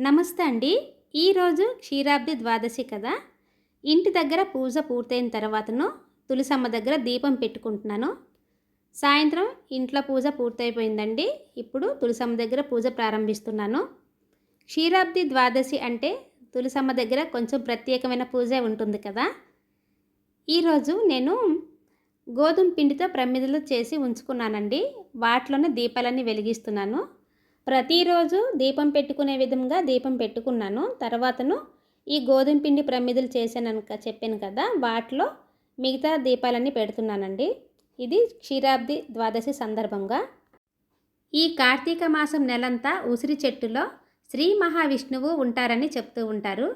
నమస్తే అండి. ఈరోజు క్షీరాబ్ది ద్వాదశి కదా? ఇంటి దగ్గర పూజ పూర్తయిన తర్వాతను తులసమ్మ దగ్గర దీపం పెట్టుకుంటున్నాను. సాయంత్రం ఇంట్లో పూజ పూర్తయిపోయిందండి. ఇప్పుడు తులసమ్మ దగ్గర పూజ ప్రారంభిస్తున్నాను. క్షీరాబ్ది ద్వాదశి అంటే తులసమ్మ దగ్గర కొంచెం ప్రత్యేకమైన పూజ ఉంటుంది కదా? ఈరోజు నేను గోధుమ పిండితో ప్రమిదలు చేసి ఉంచుకున్నానండి. వాటిలోనే దీపాలన్నీ వెలిగిస్తున్నాను. ప్రతిరోజు దీపం పెట్టుకునే విధంగా దీపం పెట్టుకున్నాను. తర్వాతను ఈ గోధుమ పిండి ప్రమిదలు చేశాను చెప్పాను కదా వాటిలో మిగతా దీపాలన్నీ పెడుతున్నానండి. ఇది క్షీరాబ్ది ద్వాదశి సందర్భంగా. ఈ కార్తీక మాసం నెలంతా ఉసిరి చెట్టులో శ్రీ మహావిష్ణువు ఉంటారని చెప్తూ ఉంటారు.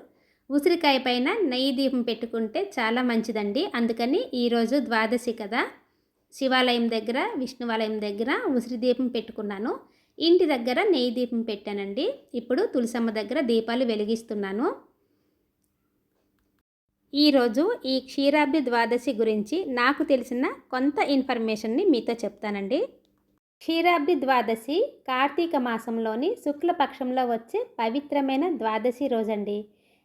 ఉసిరికాయ పైన నెయ్యి దీపం పెట్టుకుంటే చాలా మంచిదండి. అందుకని ఈరోజు ద్వాదశి కదా. శివాలయం దగ్గర విష్ణువాలయం దగ్గర ఉసిరి దీపం పెట్టుకున్నాను. ఇంటి దగ్గర నెయ్యి దీపం పెట్టానండి. ఇప్పుడు తులసమ్మ దగ్గర దీపాలు వెలిగిస్తున్నాను. ఈరోజు ఈ క్షీరాబ్ది ద్వాదశి గురించి నాకు తెలిసిన కొంత ఇన్ఫర్మేషన్ని మీతో చెప్తానండి. క్షీరాబ్ది ద్వాదశి కార్తీక మాసంలోని శుక్లపక్షంలో వచ్చే పవిత్రమైన ద్వాదశి రోజండి.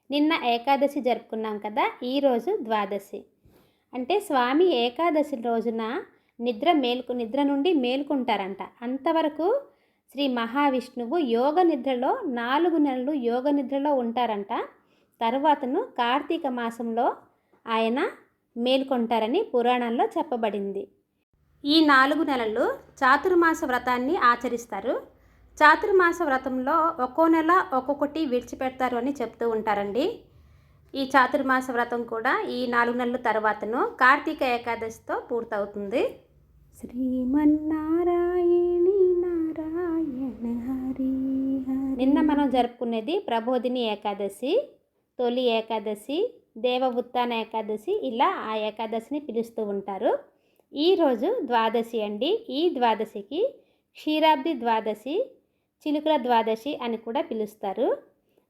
నిన్న ఏకాదశి జరుపుకున్నాం కదా ఈరోజు ద్వాదశి. అంటే స్వామి ఏకాదశి రోజున నిద్ర మేలుకు నిద్ర నుండి మేలుకుంటారంట. అంతవరకు శ్రీ మహావిష్ణువు యోగ నిద్రలో నాలుగు నెలలు యోగ నిద్రలో ఉంటారంట. తర్వాతను కార్తీక మాసంలో ఆయన మేల్కొంటారని పురాణంలో చెప్పబడింది. ఈ నాలుగు నెలలు చాతుర్మాస వ్రతాన్ని ఆచరిస్తారు. చాతుర్మాస వ్రతంలో ఒక్కో నెల ఒక్కొక్కటి విడిచిపెడతారు అని చెప్తూ ఉంటారండి. ఈ చాతుర్మాస వ్రతం కూడా ఈ నాలుగు నెలల తర్వాతను కార్తీక ఏకాదశితో పూర్తవుతుంది. శ్రీమన్నారాయణి నిన్న మనం జరుపుకునేది ప్రబోధిని ఏకాదశి తొలి ఏకాదశి దేవ ఉత్తాన ఏకాదశి ఇలా ఆ ఏకాదశిని పిలుస్తూ ఉంటారు. ఈరోజు ద్వాదశి అండి. ఈ ద్వాదశికి క్షీరాబ్ది ద్వాదశి చిలుకల ద్వాదశి అని కూడా పిలుస్తారు.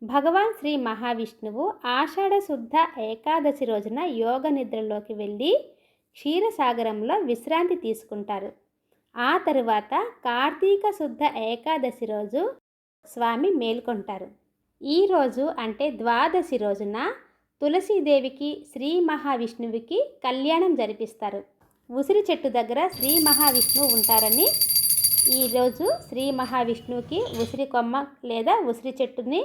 భగవాన్ శ్రీ మహావిష్ణువు ఆషాఢ శుద్ధ ఏకాదశి రోజున యోగ నిద్రలోకి వెళ్ళి క్షీరసాగరంలో విశ్రాంతి తీసుకుంటారు. ఆ తరువాత కార్తీక శుద్ధ ఏకాదశి రోజు స్వామి మేల్కొంటారు. ఈరోజు అంటే ద్వాదశి రోజున తులసీదేవికి శ్రీ మహావిష్ణువుకి కళ్యాణం జరిపిస్తారు. ఉసిరి చెట్టు దగ్గర శ్రీ మహావిష్ణువు ఉంటారని ఈరోజు శ్రీ మహావిష్ణువుకి ఉసిరి కొమ్మ లేదా ఉసిరి చెట్టుని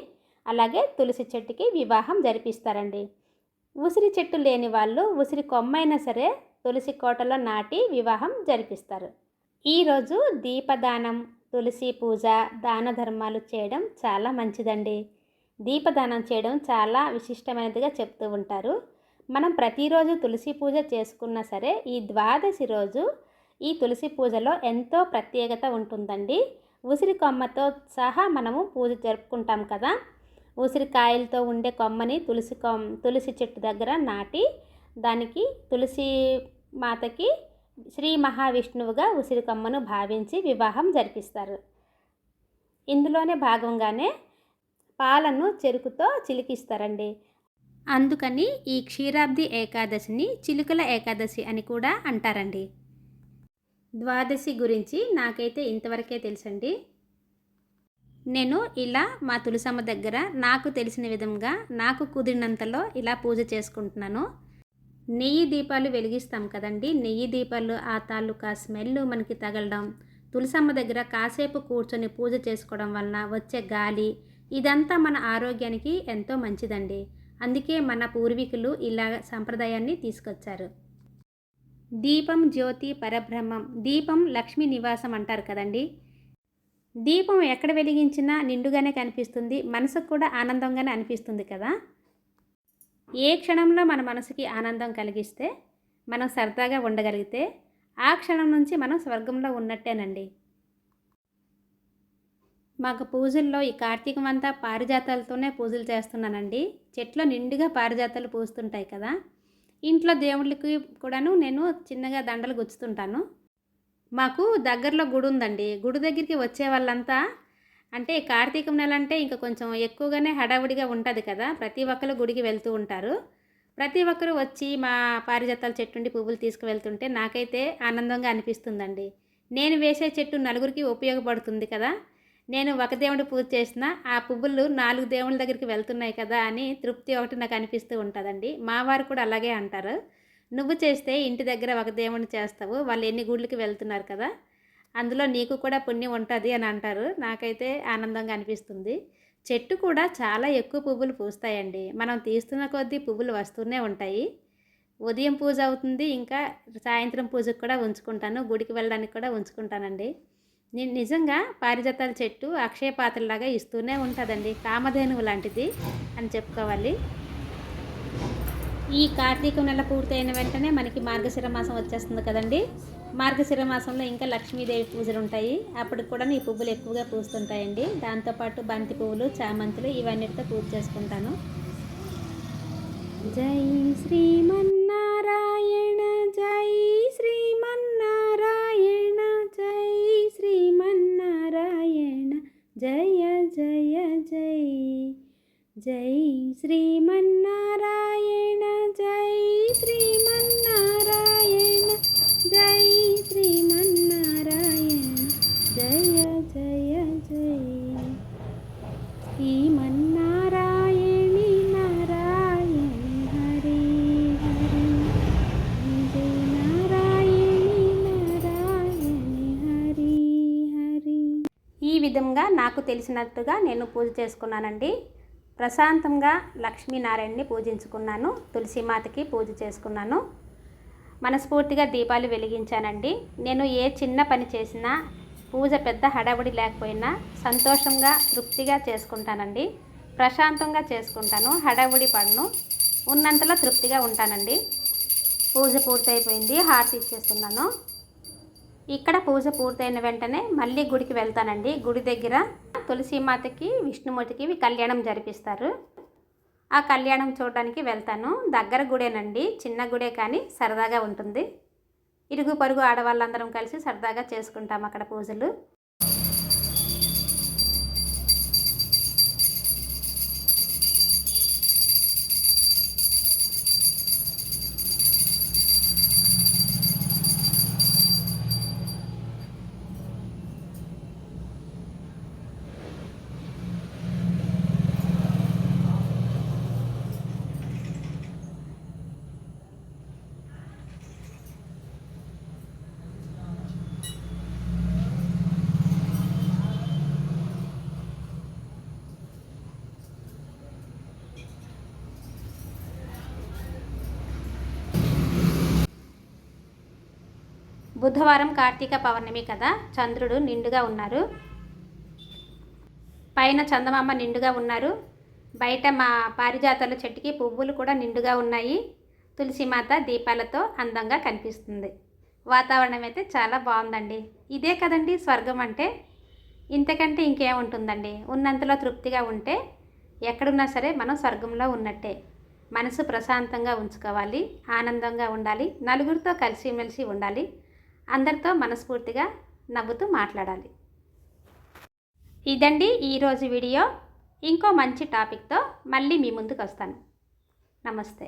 అలాగే తులసి చెట్టుకి వివాహం జరిపిస్తారండి. ఉసిరి చెట్టు లేని వాళ్ళు ఉసిరి కొమ్మైనా సరే తులసి కోటలో నాటి వివాహం జరిపిస్తారు. ఈరోజు దీపదానం తులసి పూజ దాన ధర్మాలు చేయడం చాలా మంచిదండి. దీపదానం చేయడం చాలా విశిష్టమైనదిగా చెప్తూ ఉంటారు. మనం ప్రతిరోజు తులసి పూజ చేసుకున్నా సరే ఈ ద్వాదశి రోజు ఈ తులసి పూజలో ఎంతో ప్రత్యేకత ఉంటుందండి. ఉసిరి కొమ్మతో సహా మనము పూజ జరుపుకుంటాం కదా. ఉసిరికాయలతో ఉండే కొమ్మని తులసి కొమ్ తులసి చెట్టు దగ్గర నాటి దానికి తులసి మాతకి శ్రీ మహావిష్ణువుగా ఉసిరికమ్మను భావించి వివాహం జరిపిస్తారు. ఇందులోనే భాగంగానే పాలను చెరుకుతో చిలికిస్తారండి. అందుకని ఈ క్షీరాబ్ది ఏకాదశిని చిలుకల ఏకాదశి అని కూడా అంటారండి. ద్వాదశి గురించి నాకైతే ఇంతవరకే తెలుసండి. నేను ఇలా మా తులసమ్మ దగ్గర నాకు తెలిసిన విధంగా నాకు కుదిరినంతలో ఇలా పూజ చేసుకుంటున్నాను. నెయ్యి దీపాలు వెలిగిస్తాం కదండి. నెయ్యి దీపాలు ఆ తాలూకా స్మెల్ మనకి తగలడం తులసమ్మ దగ్గర కాసేపు కూర్చొని పూజ చేసుకోవడం వలన వచ్చే గాలి ఇదంతా మన ఆరోగ్యానికి ఎంతో మంచిదండి. అందుకే మన పూర్వీకులు ఇలా సంప్రదాయాన్ని తీసుకొచ్చారు. దీపం జ్యోతి పరబ్రహ్మం దీపం లక్ష్మీ నివాసం అంటారు కదండి. దీపం ఎక్కడ వెలిగించినా నిండుగానే కనిపిస్తుంది మనసుకు కూడా ఆనందంగానే అనిపిస్తుంది కదా. ఏ క్షణంలో మన మనసుకి ఆనందం కలిగిస్తే మనం సరదాగా ఉండగలిగితే ఆ క్షణం నుంచి మనం స్వర్గంలో ఉన్నట్టేనండి. మాకు పూజల్లో ఈ కార్తీకం అంతా పారిజాతాలతోనే పూజలు చేస్తున్నానండి. చెట్లో నిండుగా పారిజాతాలు పూస్తుంటాయి కదా. ఇంట్లో దేవుళ్ళకి కూడాను నేను చిన్నగా దండలు గుచ్చుతుంటాను. మాకు దగ్గరలో గుడి ఉందండి గుడి దగ్గరికి వచ్చే వాళ్ళంతా అంటే కార్తీకం నెల అంటే ఇంకా కొంచెం ఎక్కువగానే హడావుడిగా ఉంటుంది కదా. ప్రతి ఒక్కరు గుడికి వెళ్తూ ఉంటారు. ప్రతి ఒక్కరు వచ్చి మా పారిజాతాల చెట్టు నుండి పువ్వులు తీసుకువెళ్తుంటే నాకైతే ఆనందంగా అనిపిస్తుందండి. నేను వేసే చెట్టు నలుగురికి ఉపయోగపడుతుంది కదా. నేను ఒక దేవుడు పూజ చేసిన ఆ పువ్వులు నాలుగు దేవుళ్ళ దగ్గరికి వెళ్తున్నాయి కదా అని తృప్తి ఒకటి నాకు అనిపిస్తూ ఉంటుందండి. మా వారు కూడా అలాగే అంటారు. నువ్వు చేస్తే ఇంటి దగ్గర ఒక దేవుడిని చేస్తావు. వాళ్ళు ఎన్ని గుళ్ళకి వెళ్తున్నారు కదా. అందులో నీకు కూడా పుణ్యం ఉంటుంది అని అంటారు. నాకైతే ఆనందంగా అనిపిస్తుంది. చెట్టు కూడా చాలా ఎక్కువ పువ్వులు పూస్తాయండి. మనం తీస్తున్న కొద్దీ పువ్వులు వస్తూనే ఉంటాయి. ఉదయం పూజ అవుతుంది. ఇంకా సాయంత్రం పూజకు కూడా ఉంచుకుంటాను. గుడికి వెళ్ళడానికి కూడా ఉంచుకుంటానండి. నేను నిజంగా పారిజాతాల చెట్టు అక్షయ పాత్రలాగా ఇస్తూనే ఉంటుందండి. కామధేనువు లాంటిది అని చెప్పుకోవాలి. ఈ కార్తీక నెల పూర్తయిన వెంటనే మనకి మార్గశిర మాసం వచ్చేస్తుంది కదండి. మార్గశిర మాసంలో ఇంకా లక్ష్మీదేవి పూజలు ఉంటాయి. అప్పటికి కూడా ఈ పువ్వులు ఎక్కువగా పూస్తుంటాయండి. దాంతోపాటు బంతి పువ్వులు చామంతులు ఇవన్నిటితో పూజ చేసుకుంటాను. జై శ్రీమన్నారాయణ జై శ్రీమన్నారాయణ జై శ్రీమన్నారాయణ. జయ జయ జై. జై శ్రీమన్నారాయణ విధంగా నాకు తెలిసినట్టుగా నేను పూజ చేసుకున్నానండి. ప్రశాంతంగా లక్ష్మీనారాయణని పూజించుకున్నాను. తులసిమాతకి పూజ చేసుకున్నాను. మనస్ఫూర్తిగా దీపాలు వెలిగించానండి. నేను ఏ చిన్న పని చేసినా పూజ పెద్ద హడావుడి లేకపోయినా సంతోషంగా తృప్తిగా చేసుకుంటానండి. ప్రశాంతంగా చేసుకుంటాను. హడావుడి పడను. ఉన్నంతలో తృప్తిగా ఉంటానండి. పూజ పూర్తయిపోయింది. హార్ట్ ఇచ్చేస్తున్నాను. ఇక్కడ పూజ పూర్తయిన వెంటనే మళ్ళీ గుడికి వెళ్తానండి. గుడి దగ్గర తులసీమాతకి విష్ణుమూర్తికి కళ్యాణం జరిపిస్తారు. ఆ కళ్యాణం చూడడానికి వెళ్తాను. దగ్గర గుడేనండి. చిన్న గుడే కానీ సరదాగా ఉంటుంది. ఇరుగు పరుగు ఆడవాళ్ళందరం కలిసి సరదాగా చేసుకుంటాం అక్కడ పూజలు. బుధవారం కార్తీక పౌర్ణమి కదా? చంద్రుడు నిండుగా ఉన్నారు. పైన చందమామ నిండుగా ఉన్నారు. బయట మా పారిజాతాల చెట్టుకి పువ్వులు కూడా నిండుగా ఉన్నాయి. తులసిమాత దీపాలతో అందంగా కనిపిస్తుంది. వాతావరణం అయితే చాలా బాగుందండి. ఇదే కదండి స్వర్గం అంటే? ఇంతకంటే ఇంకేముంటుందండి ఉన్నంతలో తృప్తిగా ఉంటే ఎక్కడున్నా సరే మనం స్వర్గంలో ఉన్నట్టే. మనసు ప్రశాంతంగా ఉంచుకోవాలి ఆనందంగా ఉండాలి నలుగురితో కలిసిమెలిసి ఉండాలి. అందరితో మనస్ఫూర్తిగా నవ్వుతూ మాట్లాడాలి. ఇదండి ఈరోజు వీడియో. ఇంకో మంచి టాపిక్తో మళ్ళీ మీ ముందుకు వస్తాను నమస్తే.